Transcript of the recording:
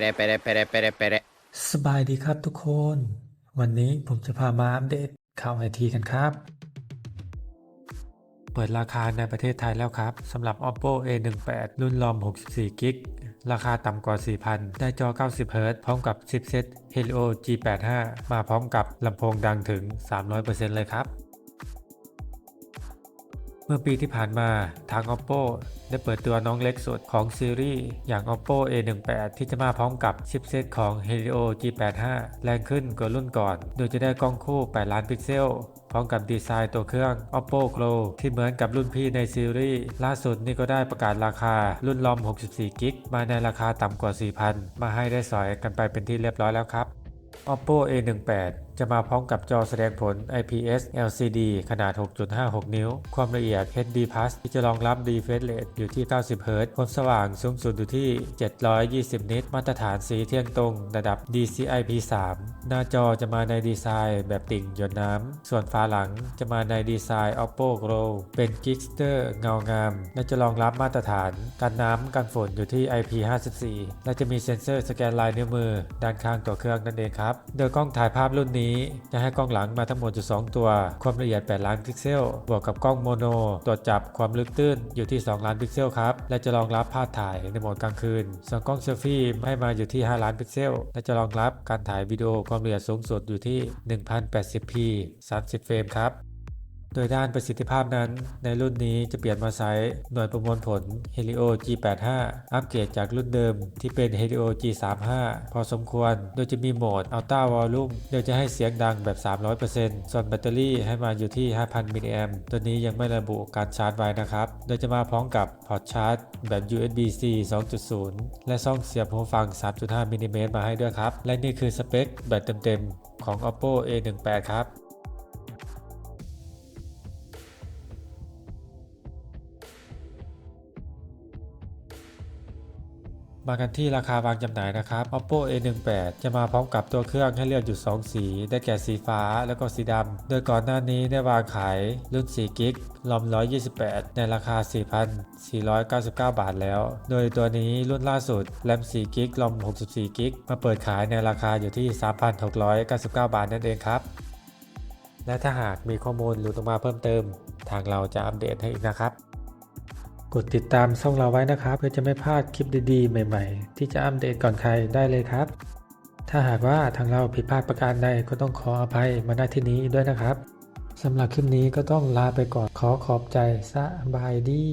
Pere, pere, pere, pere, pere. สบายดีครับทุกคน วันนี้ผมจะพามาอัปเดตข่าวไอทีกันครับ เปิดราคาในประเทศไทยแล้วครับสำหรับ oppo a18 รุ่นรอม 64 กิก ราคาต่ำกว่า 4,000 ได้จอ 90เฮิรต์พร้อมกับชิปเซต Helio G85 มาพร้อมกับลำโพงดังถึง 300%เลยครับ มื่อปีที่ผ่านมาทาง oppo ได้เปิดตัวน้องเล็กสุดของซีรีส์อย่าง oppo a18 ที่จะมาพร้อมกับชิปเซตของ helio g85 แรงขึ้นกว่ารุ่นก่อน โดยจะได้กล้องคู่ 8 ล้านพิกเซล พร้อมกับดีไซน์ตัวเครื่อง oppo glow ที่เหมือนกับรุ่นพี่ในซีรีส์ล่าสุดนี่ก็ได้ประกาศราคารุ่นลอม 64 กิกมาในราคาต่ำกว่า 4,000 มาให้ได้สอยกันไปเป็นที่เรียบร้อยแล้วครับ oppo a18 จะมาพร้อมกับจอแสดงผล IPS LCD ขนาด 6.56 นิ้ว ความละเอียด HD Plus ที่จะรองรับ refresh rate อยู่ที่ 90 Hz ความสว่างสูงสุดอยู่ที่ 720 นิต มาตรฐานสีเที่ยงตรง ระดับ DCI-P3 หน้าจอจะมาในดีไซน์แบบติ่งหยดน้ำ ส่วนฝาหลังจะมาในดีไซน์ Oppo Glow เป็น Gixter เงางาม และจะรองรับมาตรฐานกันน้ำกันฝนอยู่ที่ IP54 และจะมีเซ็นเซอร์สแกนลายนิ้วมือ ด้านข้างตัวเครื่องนั่นเองครับ โดยกล้องถ่ายภาพรุ่นนี้จะให้กล้องหลังมาทั้งหมดอยู่2ตัว ความละเอียด 8 ล้านพิกเซล บวกกับกล้องโมโนตรวจจับความลึกตื้นอยู่ที่ 2 ล้านพิกเซลครับ และจะรองรับภาพถ่ายในโหมดกลางคืน ส่วนกล้องเซลฟี่ให้มาอยู่ที่ 5 ล้านพิกเซล และจะรองรับการถ่ายวิดีโอความละเอียดสูงสุดอยู่ที่ 1080p 30 เฟรมครับ โดยด้านประสิทธิภาพนั้น ในรุ่นนี้จะเปลี่ยนมาใช้หน่วยประมวลผล Helio G85 อัปเกรดจากรุ่นเดิมที่เป็น Helio G35 พอสมควร โดยจะมีโหมด Ultra Volume โดยจะให้เสียงดังแบบ 300%ส่วนแบตเตอรี่ให้มาอยู่ที่ 5,000 มิลลิแอมตัวนี้ยังไม่ระบุการชาร์จไว้นะครับ โดยจะมาพร้อมกับพอร์ตชาร์จแบบ USB-C 2.0 และช่องเสียบหูฟัง 3.5มิลลิเมตรมาให้ด้วยครับ และนี่คือสเปคแบบเต็มๆของ Oppo A18 ครับ มากันที่ราคาวางจำหน่ายนะครับ oppo a18 จะมาพร้อมกับตัวเครื่องให้เลือกอยู่ 2 สี ได้แก่สีฟ้าแล้วก็สีดำ โดยก่อนหน้านี้ได้วางขายรุ่น4กิกลอม 128 ในราคา 4,499 บาทแล้ว โดยตัวนี้รุ่นล่าสุดแรม4กิกลอม 64กิกมาเปิดขายในราคาอยู่ที่ 3,699 บาทนั่นเองครับ และถ้าหากมีข้อมูลหลุดออกมาเพิ่มเติม ทางเราจะอัปเดตให้อีกนะครับ กดติดตามช่องเราไว้นะครับ เพื่อจะไม่พลาดคลิปดีๆ ใหม่ ๆ ที่จะอัปเดตก่อนใครได้เลยครับ ถ้าหากว่าทางเราผิดพลาดประการใดก็ต้องขออภัยมาณที่นี้ด้วยนะครับสำหรับคลิปนี้ก็ต้องลาไปก่อนขอขอบใจสบายดี